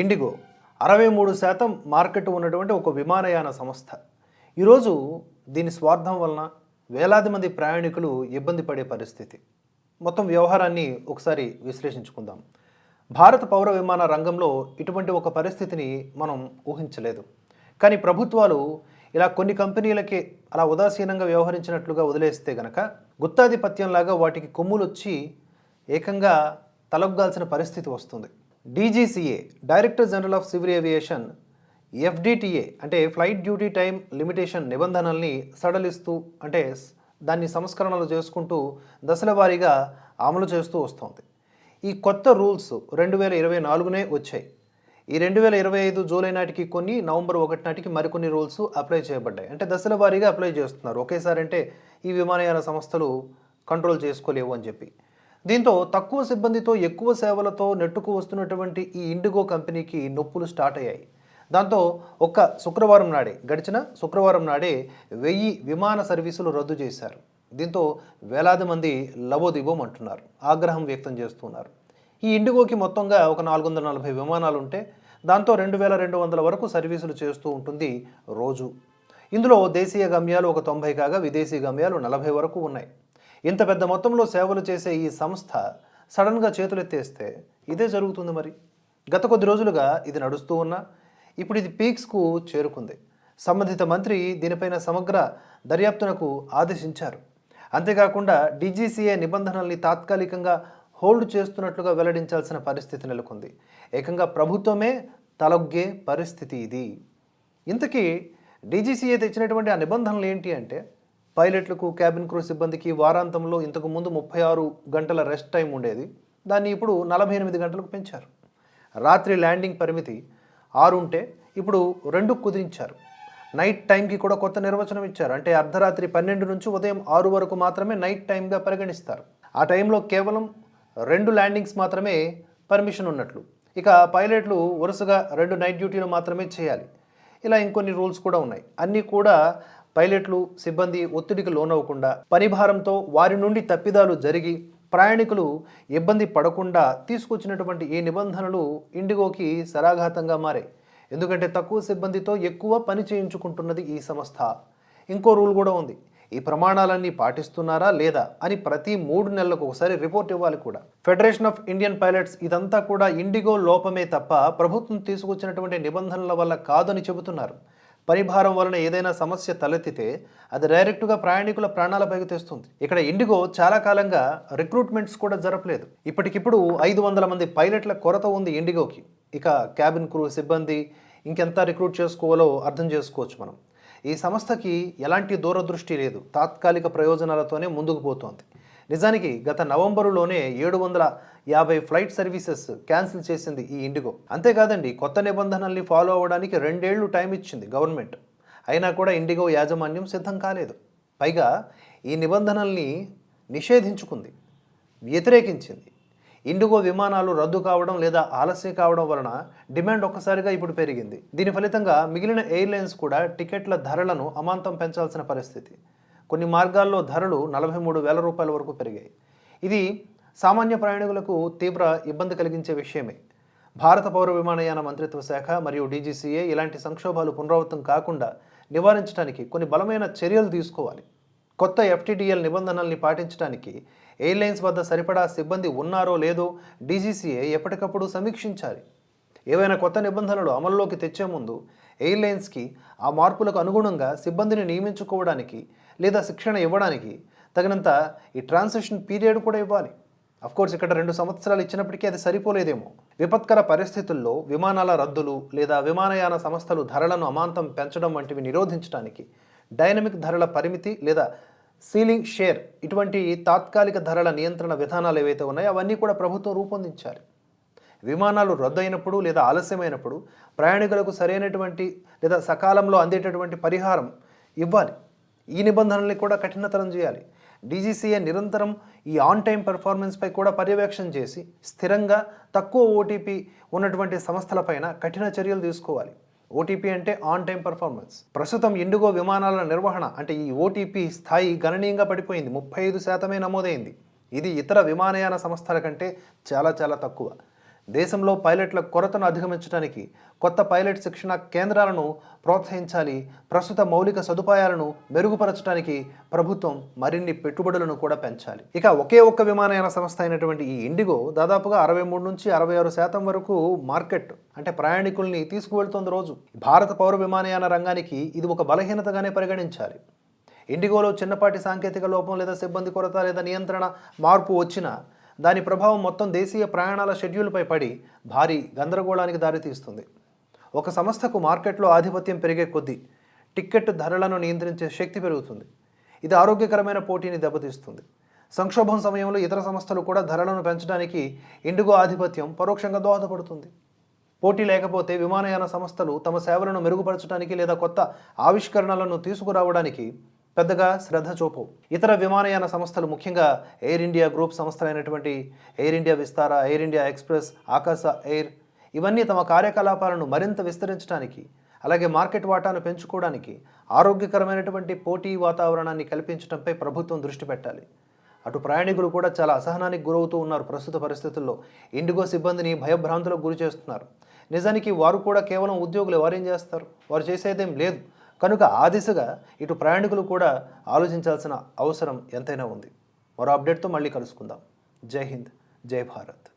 IndiGo అరవై మూడు శాతం మార్కెట్ ఉన్నటువంటి ఒక విమానయాన సంస్థ. ఈరోజు దీని స్వార్థం వలన వేలాది మంది ప్రయాణికులు ఇబ్బంది పడే పరిస్థితి. మొత్తం వ్యవహారాన్ని ఒకసారి విశ్లేషించుకుందాం. భారత పౌర విమాన రంగంలో ఇటువంటి ఒక పరిస్థితిని మనం ఊహించలేదు. కానీ ప్రభుత్వాలు ఇలా కొన్ని కంపెనీలకే అలా ఉదాసీనంగా వ్యవహరించినట్లుగా వదిలేస్తే గనక గుత్తాధిపత్యంలాగా వాటికి కొమ్ములు వచ్చి ఏకంగా తలొగ్గాల్సిన పరిస్థితి వస్తుంది. DGCA director general of civil aviation FDTA అంటే ఫ్లైట్ డ్యూటీ టైం లిమిటేషన్ నిబంధనల్ని సడలిస్తూ అంటే దాన్ని సంస్కరణలు చేసుకుంటూ దశల వారీగా అమలు చేస్తూ వస్తోంది. ఈ కొత్త రూల్స్ రెండు వేల ఇరవై నాలుగునే వచ్చాయి. ఈ రెండు వేల ఇరవై ఐదు జూలై నాటికి కొన్ని నవంబర్ ఒకటి నాటికి మరికొన్ని రూల్స్ అప్లై చేయబడ్డాయి. అంటే దశల వారీగా అప్లై చేస్తున్నారు. ఒకేసారి అంటే ఈ విమానయాన సంస్థలు కంట్రోల్ చేసుకోలేవు అని చెప్పి. దీంతో తక్కువ సిబ్బందితో ఎక్కువ సేవలతో నెట్టుకు వస్తున్నటువంటి ఈ ఇండిగో కంపెనీకి నొప్పులు స్టార్ట్ అయ్యాయి. దాంతో ఒక్క శుక్రవారం నాడే గడిచిన శుక్రవారం నాడే వెయ్యి విమాన సర్వీసులు రద్దు చేశారు. దీంతో వేలాది మంది లబోదిబోం అంటున్నారు ఆగ్రహం వ్యక్తం చేస్తున్నారు. ఈ ఇండిగోకి మొత్తంగా ఒక నాలుగు వందల నలభై విమానాలు ఉంటే దాంతో రెండు వేల రెండు వందల వరకు సర్వీసులు చేస్తూ ఉంటుంది రోజు. ఇందులో దేశీయ గమ్యాలు ఒక తొంభై కాగా విదేశీ గమ్యాలు నలభై వరకు ఉన్నాయి. ఇంత పెద్ద మొత్తంలో సేవలు చేసే ఈ సంస్థ సడన్గా చేతులెత్తేస్తే ఇదే జరుగుతుంది మరి. గత కొద్ది రోజులుగా ఇది నడుస్తూ ఉన్నా ఇప్పుడు ఇది పీక్స్కు చేరుకుంది. సంబంధిత మంత్రి దీనిపైన సమగ్ర దర్యాప్తునకు ఆదేశించారు. అంతేకాకుండా డీజీసీఏ నిబంధనల్ని తాత్కాలికంగా హోల్డ్ చేస్తున్నట్లుగా వెల్లడించాల్సిన పరిస్థితి నెలకొంది. ఏకంగా ప్రభుత్వమే తలొగ్గే పరిస్థితి ఇది. ఇంతకీ డీజీసీఏ తెచ్చినటువంటి ఆ నిబంధనలు ఏంటి అంటే పైలట్లకు క్యాబిన్ క్రూ సిబ్బందికి వారాంతంలో ఇంతకు ముందు ముప్పై ఆరు గంటల రెస్ట్ టైం ఉండేది. దాన్ని ఇప్పుడు నలభై ఎనిమిది గంటలకు పెంచారు. రాత్రి ల్యాండింగ్ పరిమితి ఆరు ఉంటే ఇప్పుడు రెండు కుదిరించారు నైట్ టైంకి కూడా కొత్త నిర్వచనం ఇచ్చారు. అంటే అర్ధరాత్రి పన్నెండు నుంచి ఉదయం ఆరు వరకు మాత్రమే నైట్ టైంగా పరిగణిస్తారు. ఆ టైంలో కేవలం రెండు ల్యాండింగ్స్ మాత్రమే పర్మిషన్ ఉన్నట్లు. ఇక పైలట్లు వరుసగా రెండు నైట్ డ్యూటీలు మాత్రమే చేయాలి. ఇలా ఇంకొన్ని రూల్స్ కూడా ఉన్నాయి. అన్నీ కూడా పైలట్లు సిబ్బంది ఒత్తిడికి లోనవ్వకుండా పనిభారంతో వారి నుండి తప్పిదాలు జరిగి ప్రయాణికులు ఇబ్బంది పడకుండా తీసుకొచ్చినటువంటి ఈ నిబంధనలు ఇండిగోకి సరాఘాతంగా మారాయి. ఎందుకంటే తక్కువ సిబ్బందితో ఎక్కువ పని చేయించుకుంటున్నది ఈ సంస్థ. ఇంకో రూల్ కూడా ఉంది. ఈ ప్రమాణాలన్నీ పాటిస్తున్నారా లేదా అని ప్రతి మూడు నెలలకు ఒకసారి రిపోర్ట్ ఇవ్వాలి కూడా. ఫెడరేషన్ ఆఫ్ ఇండియన్ పైలట్స్ ఇదంతా కూడా ఇండిగో లోపమే తప్ప ప్రభుత్వం తీసుకొచ్చినటువంటి నిబంధనల వల్ల కాదని చెబుతున్నారు. పరిభారం వలన ఏదైనా సమస్య తలెత్తితే అది డైరెక్ట్గా ప్రయాణికుల ప్రాణాలపైకి తెస్తుంది. ఇక్కడ ఇండిగో చాలా కాలంగా రిక్రూట్మెంట్స్ కూడా జరపలేదు. ఇప్పటికిప్పుడు ఐదు వందల మంది పైలట్ల కొరత ఉంది ఇండిగోకి. ఇక క్యాబిన్ క్రూ సిబ్బంది ఇంకెంత రిక్రూట్ చేసుకోవాలో అర్థం చేసుకోవచ్చు మనం. ఈ సంస్థకి ఎలాంటి దూరదృష్టి లేదు. తాత్కాలిక ప్రయోజనాలతోనే ముందుకు పోతోంది. నిజానికి గత నవంబరులోనే ఏడు వందల యాభై ఫ్లైట్ సర్వీసెస్ క్యాన్సిల్ చేసింది ఈ ఇండిగో. అంతేకాదండి కొత్త నిబంధనల్ని ఫాలో అవ్వడానికి రెండేళ్ళు టైం ఇచ్చింది గవర్నమెంట్. అయినా కూడా ఇండిగో యాజమాన్యం సిద్ధం కాలేదు. పైగా ఈ నిబంధనల్ని నిషేధించుకుంది వ్యతిరేకించింది. ఇండిగో విమానాలు రద్దు కావడం లేదా ఆలస్యం కావడం వలన డిమాండ్ ఒక్కసారిగా ఇప్పుడు పెరిగింది. దీని ఫలితంగా మిగిలిన ఎయిర్లైన్స్ కూడా టికెట్ల ధరలను అమాంతం పెంచాల్సిన పరిస్థితి. కొన్ని మార్గాల్లో ధరలు నలభై మూడు వేల రూపాయల వరకు పెరిగాయి. ఇది సామాన్య ప్రయాణికులకు తీవ్ర ఇబ్బంది కలిగించే విషయమే. భారత పౌర విమానయాన మంత్రిత్వ శాఖ మరియు డీజీసీఏ ఇలాంటి సంక్షోభాలు పునరావృతం కాకుండా నివారించడానికి కొన్ని బలమైన చర్యలు తీసుకోవాలి. కొత్త ఎఫ్టీడీఎల్ నిబంధనల్ని పాటించడానికి ఎయిర్లైన్స్ వద్ద సరిపడా సిబ్బంది ఉన్నారో లేదో డీజీసీఏ ఎప్పటికప్పుడు సమీక్షించాలి. ఏవైనా కొత్త నిబంధనలు అమల్లోకి తెచ్చే ముందు ఎయిర్లైన్స్కి ఆ మార్పులకు అనుగుణంగా సిబ్బందిని నియమించుకోవడానికి లేదా శిక్షణ ఇవ్వడానికి తగినంత ఈ ట్రాన్సిషన్ పీరియడ్ కూడా ఇవ్వాలి. కోర్స్ ఇక్కడ రెండు సంవత్సరాలు ఇచ్చినప్పటికీ అది సరిపోలేదేమో. విపత్కర పరిస్థితుల్లో విమానాల రద్దులు లేదా విమానయాన సంస్థలు ధరలను అమాంతం పెంచడం వంటివి నిరోధించడానికి డైనమిక్ ధరల పరిమితి లేదా సీలింగ్ షేర్ ఇటువంటి తాత్కాలిక ధరల నియంత్రణ విధానాలు ఏవైతే ఉన్నాయో అవన్నీ కూడా ప్రభుత్వం రూపొందించాలి. విమానాలు రద్దయినప్పుడు లేదా ఆలస్యమైనప్పుడు ప్రయాణికులకు సరైనటువంటి లేదా సకాలంలో అందేటటువంటి పరిహారం ఇవ్వాలి. ఈ నిబంధనల్ని కూడా కఠినతరం చేయాలి. డీజీసీఏ నిరంతరం ఈ ఆన్ టైం పెర్ఫార్మెన్స్పై కూడా పర్యవేక్షణ చేసి స్థిరంగా తక్కువ ఓటీపీ ఉన్నటువంటి సంస్థలపైన కఠిన చర్యలు తీసుకోవాలి. ఓటీపీ అంటే ఆన్ టైం పర్ఫార్మెన్స్ ప్రస్తుతం ఇండిగో విమానాల నిర్వహణ అంటే ఈ ఓటీపీ స్థాయి గణనీయంగా పడిపోయింది. ముప్పై ఐదు శాతమే నమోదైంది. ఇది ఇతర విమానయాన సంస్థల కంటే చాలా చాలా తక్కువ. దేశంలో పైలట్ల కొరతను అధిగమించడానికి కొత్త పైలట్ శిక్షణ కేంద్రాలను ప్రోత్సహించాలి ప్రస్తుత మౌలిక సదుపాయాలను మెరుగుపరచడానికి ప్రభుత్వం మరిన్ని పెట్టుబడులను కూడా పెంచాలి. ఇక ఒకే ఒక్క విమానయాన సంస్థ అయినటువంటి ఈ ఇండిగో దాదాపుగా అరవై మూడు నుంచి అరవై ఆరు శాతం వరకు మార్కెట్ అంటే ప్రయాణికుల్ని తీసుకువెళ్తోంది రోజు. భారత పౌర విమానయాన రంగానికి ఇది ఒక బలహీనతగానే పరిగణించాలి. ఇండిగోలో చిన్నపాటి సాంకేతిక లోపం లేదా సిబ్బంది కొరత లేదా నియంత్రణ మార్పు వచ్చినా దాని ప్రభావం మొత్తం దేశీయ ప్రయాణాల షెడ్యూల్పై పడి భారీ గందరగోళానికి దారితీస్తుంది. ఒక సంస్థకు మార్కెట్లో ఆధిపత్యం పెరిగే కొద్దీ టిక్కెట్ ధరలను నియంత్రించే శక్తి పెరుగుతుంది. ఇది ఆరోగ్యకరమైన పోటీని దెబ్బతీస్తుంది. సంక్షోభం సమయంలో ఇతర సంస్థలు కూడా ధరలను పెంచడానికి ఇండిగో ఆధిపత్యం పరోక్షంగా దోహదపడుతుంది. పోటీ లేకపోతే విమానయాన సంస్థలు తమ సేవలను మెరుగుపరచడానికి లేదా కొత్త ఆవిష్కరణలను తీసుకురావడానికి పెద్దగా శ్రద్ధ చూపవు ఇతర విమానయాన సంస్థలు ముఖ్యంగా air India group సంస్థలైనటువంటి Air India Vistara Air India Express Akasa Air ఇవన్నీ తమ కార్యకలాపాలను మరింత విస్తరించడానికి అలాగే మార్కెట్ వాటాను పెంచుకోవడానికి ఆరోగ్యకరమైనటువంటి పోటీ వాతావరణాన్ని కల్పించడంపై ప్రభుత్వం దృష్టి పెట్టాలి. అటు ప్రయాణికులు కూడా చాలా అసహనానికి గురవుతూ ఉన్నారు ప్రస్తుత పరిస్థితుల్లో. ఇండిగో సిబ్బందిని భయభ్రాంతులకు గురి చేస్తున్నారు నిజానికి వారు కూడా కేవలం ఉద్యోగులు ఎవరేం చేస్తారు? వారు చేసేదేం లేదు. కనుక ఆ దిశగా ఇటు ప్రయాణికులు కూడా ఆలోచించాల్సిన అవసరం ఎంతైనా ఉంది. మరో అప్డేట్తో మళ్ళీ కలుసుకుందాం. జై హింద్. జై భారత్.